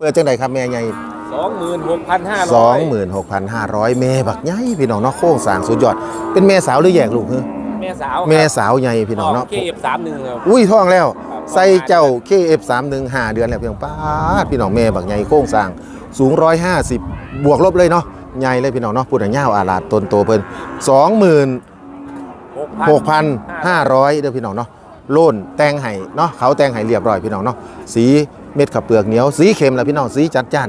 เปิดจังไดครับแม่ใหญ่สองหมื่นหกพันห้าสองหมื่นหกพันห้าร้อยแม่บักใหญ่พี่น้องเนาะโค้งสร้างสุดยอด เป็นแม่สาวหรือแยกลูกเฮ้แม่สาวแม่สาวใหญ่พี่น้องเนาะเคเอฟสามหนึ่งครับอุ้ยท้องแล้วครับใส่เจ้า KF31 ห้าเดือนแล้วเพียงป้าดพี่น้องแม่บักใหญ่โค้งสร้างสูง150บวกลบเลยเนาะใหญ่เลยพี่น้องเนาะพูดถึงยาวอาลาดตนโตเพิ่น26,500เด้อพี่น้องเนาะโล่นแตงไห้เนาะเขาแตงไห้เรียบร้อยพี่น้องเนาะสี เม็ดขับเปลือกเหนียวสีเค็มแล้วพี่น้องสีจัดจ้าน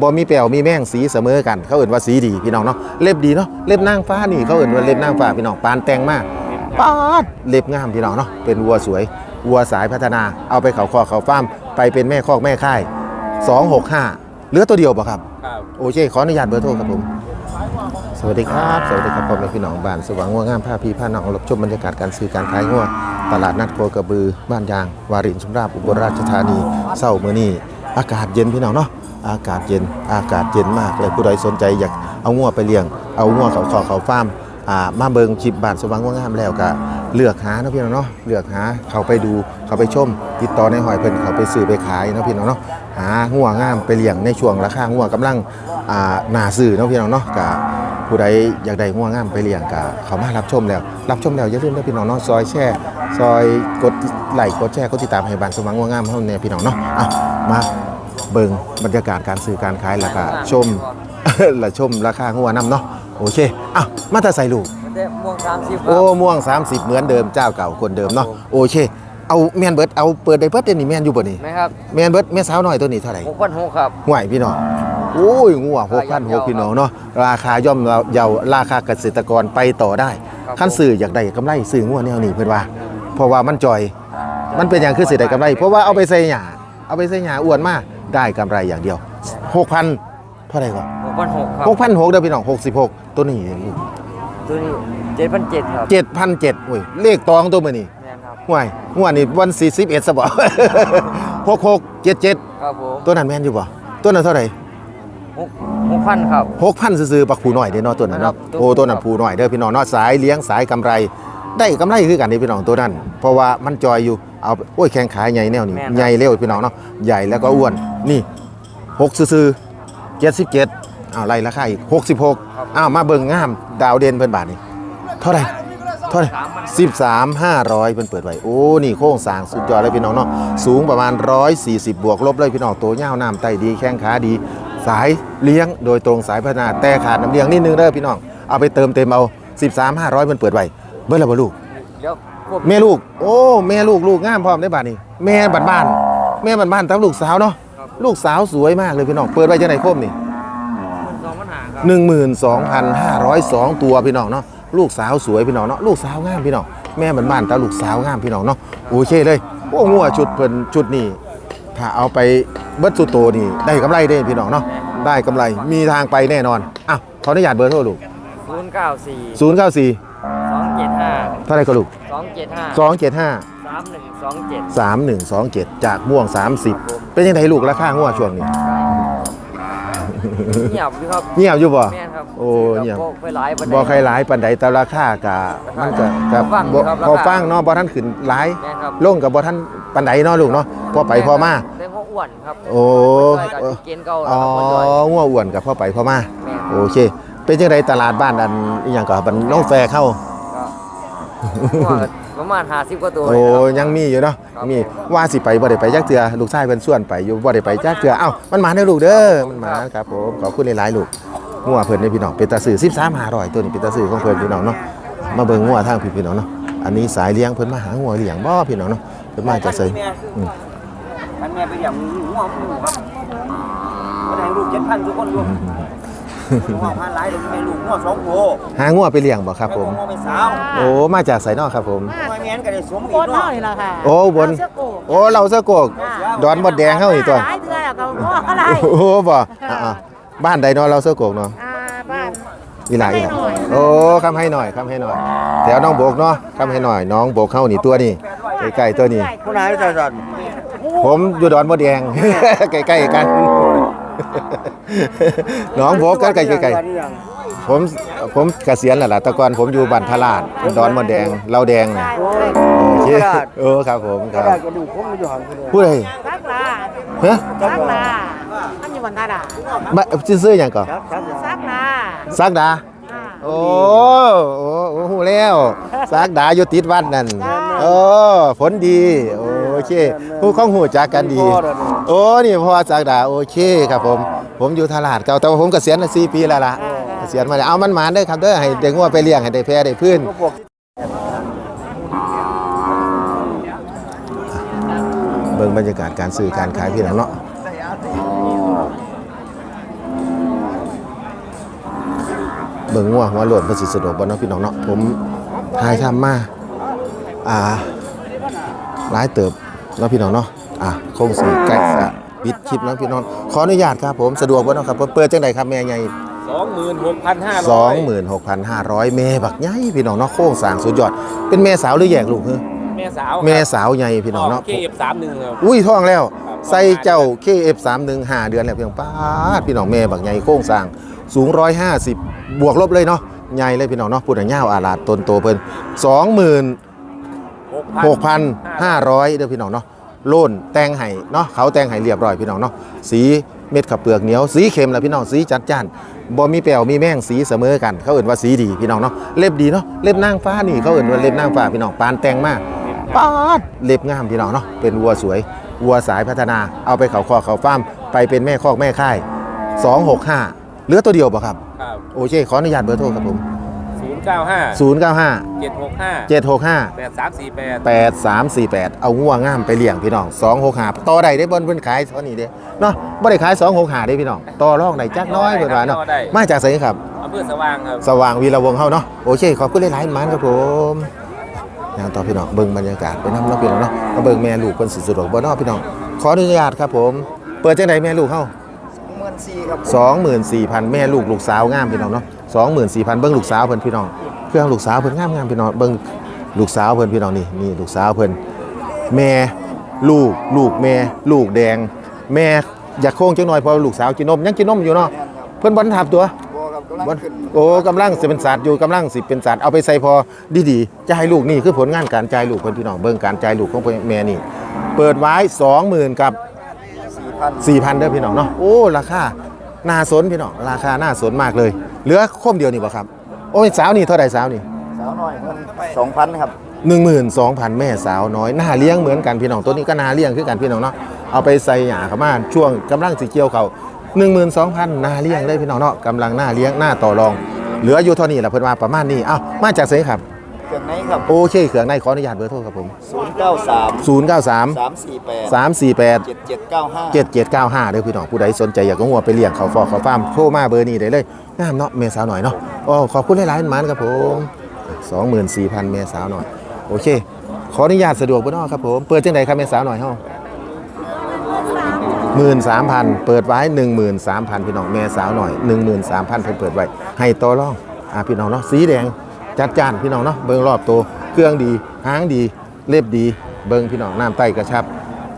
บ่มีแปวมีแม่งสีเสมอกัน เขาเอ่นว่าสีดีพี่น้องเนาะเล็บดีเนาะเล็บนางฟ้านี่เขาเอ่นว่าเล็บนางฟ้าพี่น้องปานแตงมากปาดเล็บงามพี่น้องเนาะเป็นวัวสวยวัวสายพัฒนาเอาไปเขาคอกเขาฟาร์มไปเป็นแม่คอกแม่ค่าย 265เหลือตัวเดียวป่ะครับครับโอเคขออนุญาตเบอร์โทรครับผมสวัสดีครับ สวัสดีครับพ่อแม่พี่น้องบ้านสว่างงัวงามผ้าพีผ้าน้องรับชมบรรยากาศการซื้อการขายงัว ตลาดนัดโคกระบือ บ้านยาง วารินสุมราชอุบลราชธานีเศร้ามือนี้อากาศเย็นพี่น้องเนาะอากาศเย็นอากาศเย็นมากเลยผู้ใดสนใจอยากเอางัวไปเลี้ยง เอางัวเขาขอเขาฟาร์มอ่ามาเบิงชิบบ้านสว่างงัวงามแล้วก็เลือกหานะพี่น้องเนาะเลือกหาเขาไปดูเขาไปชม ติดต่อในหอยเพิ่นเขาไปซื้อไปขายนะพี่น้องเนาะหางัวงามไปเลี้ยงในช่วงราคางัวกำลังหนาซื้อนะพี่น้องเนาะกะผู้ใดอยากได้ง่วงงามไปเลี้ยงกะเขามารับชมแล้ว รับชมแล้วอย่าลืมนะพี่น้องเนาะซอยแช่ ซอยกดไลค์กดแชร์กดติดตามให้บ้านสว่างง่วงงามเฮาเนี่ยพี่น้องเนาะอะมาเบิ่งบรรยากาศการซื้อการขายแล้วก็ชม และชมราคางัวนํเนาะโอเคอะมาแต่ใส่ลูกเด็ม่วงสามสิบโอ้ม่วง 30 เหมือนเดิมเจ้าเก่าคนเดิมเนาะโอเค เอาแมนเบิดเอาเปิดได้เบิดเดี๋ยวนี้แมนอยู่บ่นี่ไหมครับแมนเบิดแม่สาวน้อยตัวนี้เท่าไหร่หกพันหกครับ ห่วยพี่น้องโอ้ยงัวหกพันหกพี่น้องเนาะราคาย่อมเยาราคาเกษตรกรไปต่อได้ ครับ ขั้นสื่ออยากได้กำไรสื่องัวแนวนี้เพื่อนว่า เพราะว่ามันจอย มันเป็นอย่างคือสิได้กำไร เพราะว่าเอาไปใส่หญ้าเอาไปใส่หญ้าอ้วนมากได้กำไรอย่างเดียวหกพันเท่าไหร่ก่อนหกพันหกครับหกพันหกเด้อพี่น้องหกสิบหกตัวนี้ตัวนี้เจ็ดพันเจ็ดครับเจ็ดพันเจ็ดโอ้ยเลขตองตัวมือนี่แมนครับห่วยงวดนี่วันสี่สิบเอ็ดสบหกหกเจ็ดเจ็ดครับผมตัวนั้นแม่นอยู่ป่ะตัวนั้นเท่าไหร่หกหกพันครับหกพันซื้อๆปักผูหน่อยเด้อเนาะตัวนั้นครัเนาะบโอ้ตัวนั้นผูหน่อยเด้อพี่น้องเนาะสายเลี้ยงสายกำไร ได้กำไรคือกันเด้อพี่น้องตัวนั้น เพราะว่ามันจอยอยู่เอาโอ้ยแข้งขาใหญ่แนวนี้ใหญ่เร็วพี่น้องเนาะใหญ่แล้วก็อ้วนนี่หกซื้อๆเจ็ดสิบเจ็ดอ้าวไล่ราคาอีกหกสิบหกอ้าวมาเบิ่งงามดาวเด่นเพิ่นบาทนี่เท่าไหร่เท่าไหร่สิบสามห้าร้อยเพิ่นเปิดไว้โอ้นี่โค้งสร้างสุดยอดเลยพี่น้องเนาะสูงประมาณร้อยสี่สิบบวกลบเลยพี่น้องตัวยาวน้ำไตดีแข้งขาดี สายเลี้ยงโดยตรงสายพัฒนาแต่ขาดน้ำเลี้ยงนิดนึงเด้อพี่น้องเอาไปเติมเต็มเอา 13 500มันเปิดไว้ เบิ่แล้วบ่ลูกเดี๋ยวพวกแม่ลูก โอ้ แม่ลูกลูกงามพร้อมได้บาดนี้ แม่บ้านบ้านๆแม่บ้านบ้านๆตามลูกสาวเนาะลูกสาวสวยมากเลยพี่น้องเปิดไว้จังไหนโคมนี่ สองปัญหาครับ12,502 ตัวพี่น้องเนาะลูกสาวสวยพี่น้องเนาะลูกสาวงามพี่น้องแม่บ้านบ้านๆตามลูกสาวงามพี่น้องเนาะโอเคเลยโอ้งัวชุดเพิ่นชุดนี้ถ้าเอาไปเบิดสุดโตนี่ได้กำไรเด้พี่น้องเนาะได้กำไรมีทางไปแน่นอนอะขออนุญาตเบอร์โทรลูกศูนย์เก้าสี่094สองเจ็ดห้า เท่าไหรก็ลูกสองเจ็ดห้า275สามหนึ่งสองเจ็ด3127จากม่วง30เป็นยังไงลูกราคางัวช่วงนี้เงียบอยู่ครับเงียบอยู่บ่แม่นครับโอ้เงียบไปหลายปันบ่ใครหลายปานใดแต่ราคากะมันก็กับฟังอยู่ครับพอราคาฟังเนาะบ่ทันขึ้นหลายแม่นครับลงกับบ่ทันปานใดเนาะลูกเนาะพอไปพอมาเรื่องของอ้วนครับโอ้เกับเกณฑ์เก่าอ๋อแล้วครับคนจอยงัวอ้วนกับพ่อไปพ่อมาแม่นโอเค เป็นจังไดตลาดบ้านอันอีหยังก็บันน้องแฟร์เข้าก็ว่า ประมาณห้าสิบกว่าตัวโอ้เลยครับยังมีอยู่เนาะครับมีว่าสิไปบ่ได้ไปจักเทื่อลูกชายเพิ่นส่วนไปอยู่บ่ได้ไปจักเทื่อเอ้ามันมาเด้อลูกเด้อมันมาครับผมขอบคุณหลายๆลูกงัวเพิ่นเด้อพี่น้องเป็นตาซื้อ13 500ตัวนี้เป็นตาซื้อของเพิ่นพี่น้องเนาะมาเบิ่งงัวทางพี่พี่น้องเนาะอันนี้สายเลี้ยงเพิ่นมาหางัวเลี้ยงบ่พี่น้องเนาะเพิ่นมาจากไสอืมท่านแม่ไปอย่างหัวหมูครับก็ได้ลูกเจ็ดพันทุกคนรวม หัวพันหลายเลยแม่ลูกหัวสองโผหางัวไปเลี้ยงบ่ครับผมหัวไม่สาวโอ้มาจากไสเนาะครับผมหัวแม่นก็ได้สวมโคอีกตรเนาะเท่านี่แหละค่ะโอ้บน เสื้อโกกโอ้เราสะโกกดอนมดแดงเฮานี่ตัว หลายเดือนแล้วก็พ่ออะไรโอ้โหบ่อะๆบ้านใดเนาะเราสะโกกเนาะอ่าบ้าน อีหลาอีหลาคำให้หน่อยโอ้คำให้หน่อยคำให้หน่อย แถวน้องโบกเนาะคำให้หน่อย น้องโบกเข้านี่ตัวนี่ใกล้ๆตัวนี้ผู้นายจะสั่นผมอยู่ดอนมดแดง ใกล้ๆกัน น้องโบกกันใกล้ๆผมผมเกษียณแล้วล่ะแต่ก่อนผมอยู่บ้านทลาดดอนมดแดงเราแดงน่ะได้เลยโอเคเออครับผมครับกระดูกผมไม่อยู่หันเลยผู้ใดรักลาฮะรักลาอยู่บนตาดาบซื้อๆหยังก่อนซักนะสักดาอ่าโอ้โอ้โอ้โหแล้วสักดาอยู่ติดวัดนั่นจ้าโอ้ผลดีโอ เคผู้ข้องหูจักกันดี โอ้นี่พ่อสักดาโอเคครับผม ผมอยู่ตลาดเก่าแต่ว่าผมเกษียณมาสี่ปีแล้วล่ะเกษียณมาแล้วเอามันหมานเด้อครับเด้อให้เด็กงัวไปเลี้ยงให้ได้แพร่ได้พื้นเบิ่งบรรยากาศการซื้อการขายพี่น้องเนาะเบิ่งงัวหัวโหลดบ่สิสะดวกบ่เนาะพี่น้องเนาะผมถ่ายทำมา อ่าหลายเติบเนาะพี่น้องเนาะอะคงสีใกล้สะปิดคลิปเนาะพี่น้องขออนุญาตครับผมสะดวกบ่เนาะครับเปิดจังไดครับแม่ใหญ่สองหมื่นหกพันห้าร้อย26,500แม่บักใหญ่พี่น้องเนาะโค้งสร้างสุดยอด เป็นแม่สาวหรือแยกลูกเฮ้อแม่สาวแม่สาวใหญ่พี่น้องเนาะเคเอฟสามหนึ่งครับ อุ้ยท้องแล้วครับใส่เจ้า KF31 5เดือนแล้วเพียงป้าดพี่น้องแม่บักใหญ่โค้งสร้างสูง 150 บวกลบเลยเนาะใหญ่เลยพี่น้องเนาะพูดง่ายๆอาลาดตนโตเพิ่น20,000 หกพัน6,500เด้อพี่น้องเนาะโล่นแตงไห้เนาะเขาแตงไห้เรียบร้อยพี่น้องเนาะสีเม็ดขับเปลือกเหนียวสีเค็มแล้วพี่น้องสีจัดจ้านบ่มีแป้วมีแม่งสีเสมอกัน เขาเอ่นว่าสีดีพี่น้องเนาะเล็บดีเนาะเล็บนางฟ้านี่เขาเอ่นว่าเล็บนางฟ้าพี่น้องปานแตงมากปาดเล็บงามพี่น้องเนาะเป็นวัวสวยวัวสายพัฒนาเอาไปเขาคอกเขาฟาร์มไปเป็นแม่คอกแม่ค่าย265เหลือตัวเดียวป่ะครับครับโอเคขออนุญาตเบอร์โทรครับผมศูนย์ เก้าห้า095 เจ็ดหกห้า765 แปดสามสี่แปดแปดสามสี่แปดเอางัวงามไปเลี้ยงพี่น้องสองหกหาต่อใดได้บนเพิ่นขายเท่านี้เด้เนาะบ่ได้ขายสองหกหาได้พี่น้องต่อรองไหนจักน้อยเพิ่นว่าเนาะมาจากไสครับ อำเภอสว่างครับ สว่างวีระวงศ์เฮาเนาะโอเค ขอบคุณหลายๆมันครับผมงานต่อพี่น้องเบิ่งบรรยากาศไปนำเนาะพี่น้องเนาะมาเบิ่งแม่ลูกเพิ่นสิสะดวกบ่เนาะพี่น้องขออนุญาตครับผม เปิดจังไดแม่ลูกเฮาหมื่นสี่ครับ24,000แม่ลูกลูกสาวงามพี่น้องเนาะ 24,000เบิ่งลูกสาวเพิ่นพี่น้องเครื่องลูกสาวเพิ่นงามงามพี่น้องเบิ่งลูกสาวเพิ่นพี่น้องนี่นี่ลูกสาวเพิ่นแม่ลูกลูกแม่ลูกแดง แม่อยากโค้งจังหน่อยเพอลูกสาวกินนมยังกินนมอยู่เนาะเพิ่นบ่ทันทับตัวบัวครับกำลังบ่ขึ้นโอ้กำลังสิเป็นศาสตร์อยู่กำลังสิเป็นศาสตร์เอาไปใส่พอดีๆจะให้ลูกนี่คือผลงานการจ่ายลูกเพิ่นพี่น้องเบิ่งการจ่ายลูกของเพิ่นแม่นี่เปิดไว้20,000กับสี่พัน4,000เด้อพี่น้องเนาะโอ้ราคา น่าสนพี่น้องราคาน่าสนมากเลย เหลือคมเดียวนี่บ่ครับ โอ้ยสาวนี่เท่าไหร่สาวนี่สาวน้อยเพิ่นสองพันครับ12,000 แม่สาวน้อยน่าเลี้ยงเหมือนกันพี่น้องตัวนี้ก็น่าเลี้ยงคือกันพี่น้องเนาะเอาไปใส่หญ้าเข้ามาช่วงกำลังสิเกี่ยวเขา12,000น่าเลี้ยงเลยพี่น้องเนาะกำลังน่าเลี้ยงหน้าต่อรอง เหลืออยู่เท่านี้แหละเพิ่นว่าประมาณนี้เอ้ามาจากไสครับ เครื่องไหนครับโอเคเครื่องในขออนุญาตเบอร์โทรครับผมศูนย์เก้าสาม093สามสี่แปด348เจ็ดเจ็ดเก้าห้าเจ็ดเจ็ดเก้าห้าเด้อพี่น้องผู้ใดสนใจอยากก็หัวไปเลี้ยงเขาฟอกเขาฟาร์มโทรมาเบอร์นี้ได้เลยงามเนาะเมสาวหน่อยเนาะโอ้ขอบคุณหลายๆมันครับผมสองหมื่นสี่พันเมสาวหน่อย โอเค ขออนุญาตสะดวกบ่เนาะครับผมเปิดจังไดครับเมสาวหน่อยเฮาหมื่นสามพันเปิดไว้หนึ่งหมื่นสามพันพี่น้องแม่สาวหน่อยหนึ่งหมื่นสามพันเพิ่นเปิดไว้ ให้ต่อรอง อ่าพี่น้องเนาะ สีแดง จัดจ้านพี่น้องเนาะเบิ่งรอบตัวเครื่องดีหางดีเล็บดี เบิ่งพี่น้องน้ำไต้กระชับ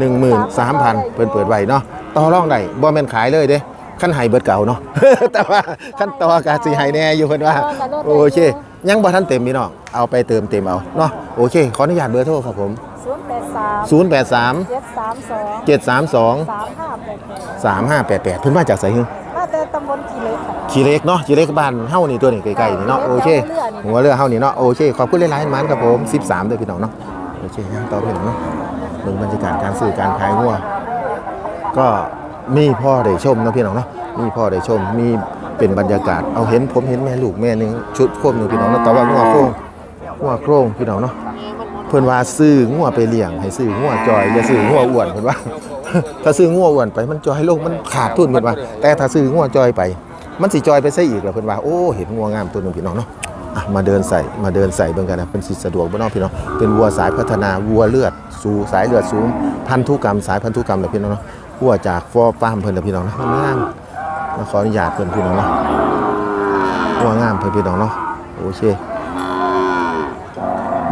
13,000เพิ่นเปิดไว้เนาะต่อรองได้บ่แม่นขายเลยเด้ขั้นไห้เบิดเก่าเนาะ แต่ว่าขั้นต่อกาสิไห้แน่อยู่เพิ่นว่า โอเค ยังบ่ทันเต็มพี่น้อง เอาไปเติมเต็มเอา เนาะ โอเค ขออนุญาตเบอร์โทรครับผมศูนย์แปดสาม083เจ็ดสามสอง732สามห้าแปดแปด3588 เพิ่นมาจากไสฮึมาแต่ตำบลกีเหล็กค่ะ ขี้เล็กเนาะขี้เล็กบ้านเฮานี่ตัวนี้ใกล้ๆนี่เนาะโอเคหัวเรือเฮานี่เนาะโอเคขอบคุณหลายๆมันครับผม13เด้อพี่น้องเนาะโอเคยังต่อพี่น้องเนาะเบิ่งบรรยากาศการซื้อการขายงัวก็มีพ่อได้ชมเนาะพี่น้องเนาะมีพ่อได้ชมมีเป็นบรรยากาศเอาเห็นผมเห็นแม่ลูกแม่หนึงชุดโคมหนึงพี่น้องเนาะแต่ว่างัวโครงงัวโครงพี่น้องเนาะเพิ่นว่าซื้องัวไปเลี้ยงให้ซื้องัวจอยอย่าซื้องัวอ้วนเพิ่นว่า ถ้าซื้องัวอ้วนไปมันจอยลงมันขาดทุนเพิ่นว่า แต่ถ้าซื้องัวจอยไป มันสิจอยไปซะอีกแล้วเพิ่นว่าโอ้เห็นงัวงามตัวหนึงพี่น้องเนาะอะมาเดินใส่มาเดินใส่เบิ่งกันนะเป็นสิสะดวกบ่เนาะพี่น้องเป็นวัวสายพัฒนาวัวเลือด สู่สายเลือดสูงพันธุกรรมสายพันธุกรรมเลยพี่น้องเนาะวัวจากฟอร์ฟาร์มเพิ่นเลยพี่น้องนะงามมาขออนุญาตเพิ่นพี่น้องเนาะวัวงามเพิ่นพี่น้องเนาะโอเค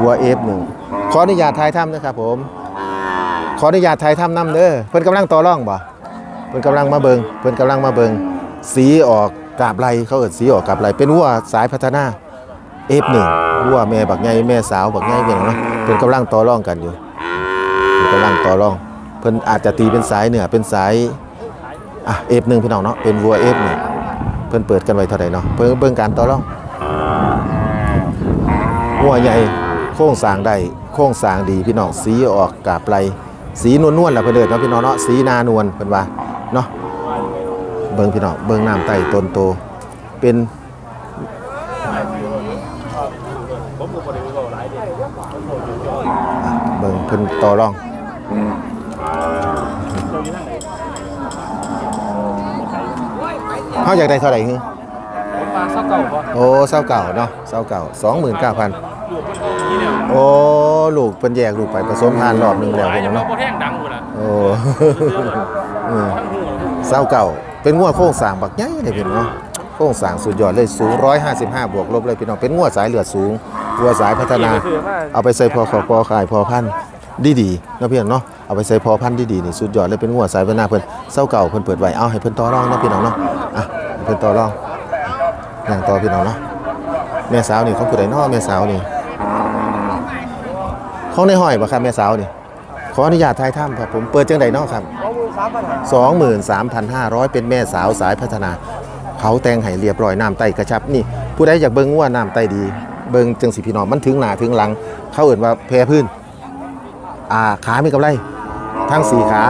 วัว F1 ขออนุญาตถ่ายทำนะครับผม ขออนุญาตถ่ายทำนํเด้อเพิ่นกำลังต่อร่องบ่เพิ่นกำลังมาเบิงเพิ่นกำลังมาเบิงสีออกกาบไหลเขาเอิ้นสีออกกาบไหลเป็นวัวสายพัฒนา F1 วัวแม่บักใหญ่แม่สาวบักใหญ่เพิ่นเนาะเพิ่นกำลังต่อร่องกันอยู่เพิ่นกำลังต่อร่อง เพิ่นอาจจะตีเป็นสายเหนือเป็นสายอะเอฟหนึ่งพี่น้องเนาะเป็นวัวเอฟหนึ่งเพิ่นเปิดกันไว้เท่าไหร่เนาะเพิ่งเบิ่งการต่อร่องหัวใหญ่โค้งสางได้โค้งสางดีพี่น้องสีออกกาบไหล สีนวลนวลๆล่ะเพิ่นเด้อเนาะพี่น้องเนาะสีนานวลเพิ่นว่าเนาะเบิ่งพี่น้องเบิ่งน้ำไตต้นโตเป็นอะเบิ่งเพิ่นต่อรองเขาอยากได้เท่าไหร่ฮึปลาซับเก่าป่ะโอ้เศร้าเก่าเนาะเศร้าเก่าสองหมื่นเก้าพัน โอ้ลูกเป็นแยกลูกไปผสมทานรอบหนึงแล้วหลายเป็นอย่างเราเนาะก็แห้งดังหมดละโอ้เออเศร้าเก่าเป็นงวดโค้งสร้างบักใหญ่เลยพี่น้องเนาะโค้งสร้างสุดยอดเลยสูง 155 บวกลบเลยพี่น้องเป็นงวดสายเลือดสูงวัวสายพัฒนา เอาไปใส่พอขอพอขายพอพันธุ์ดีๆเนาะพี่น้องเนาะเอาไปใส่พอพันธุ์ดีๆนี่สุดยอดเลยเป็นงวดสายพัฒนาเพิ่นเศร้าเก่าเพิ่นเปิดไว้เอาให้เพิ่นต่อรองเนาะพี่น้องเนาะอะให้เพิ่นต่อรองอย่างต่อพี่น้องเนาะแม่สาวนี่เขาผู้ใดเนาะแม่สาวนี่ ของในห้อยบ่ครับแม่สาวนี่ขออนุญาตทายถ้ำครับผมเปิดจังไดเนาะครับ 23,500 เป็นแม่สาวสายพัฒนา เขาแต่งให้เรียบร้อยน้ำไตกระชับนี่ ผู้ใดอยากเบิ่งว่าน้ำไตดี เบิ่งจังสิพี่น้องมันถึงหน้าถึงหลัง เขาเอิ่นว่าแพรพื้น อ่าขามีกำไร ทั้งสี่ขา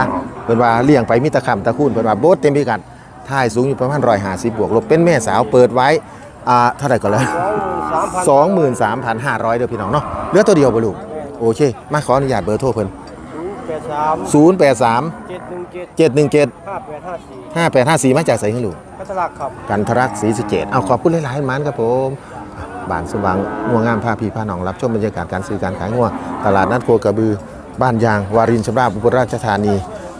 เพิ่นว่าเลี้ยงไปมีตะคำตะคูนเพิ่นว่าโบสเต็มพิกัดท่ายสูงอยู่ประมาณ150บวกลบเป็นแม่สาวเปิดไว้อ่าเท่าไหร่ก่อนเลย23,500เด้อพี่น้องเนาะเหลือตัวเดียวบ่ลูก โอเค มาขออนุญาตเบอร์โทรเพิ่นแปดสาม083 เจ็ดหนึ่งเจ็ด717 ห้าแปดห้าสี่5854 มาจากไสให้ลูกพัทลักครับ กันทรักศรีสะเกดเอาขอบคุณหลายๆมันครับผมอะบ้านสว่างงัวงามพาพี่พาน้องรับชมบรรยากาศการซื้อการขายงัวตลาดนัดโคกระบือ บ้านยาง วารินชำราบอุบลราชธานี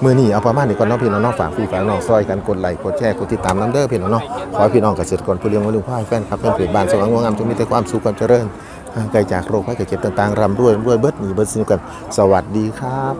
มือนี่เอาประมาณนี้ก่อนเน้องพี่น้องเน้องฝากพี่ฝากน้องซอยกันกดไลค์กดแชร์กดติดตามน้ำเด้อพี่น้องเนาะขอให้พี่น้องเกษตรกรผู้เลี้ยงวัวลุงพ่ายแฟนครับเพื่อนเพจบ้านสว่างงัวงามจงมีแต่ความสุขความเจริญ ห่างไกลจากโรคภัยไข้เจ็บต่างๆรำรวยรวยเบิดหนีเบิดสินกัน สวัสดีครับ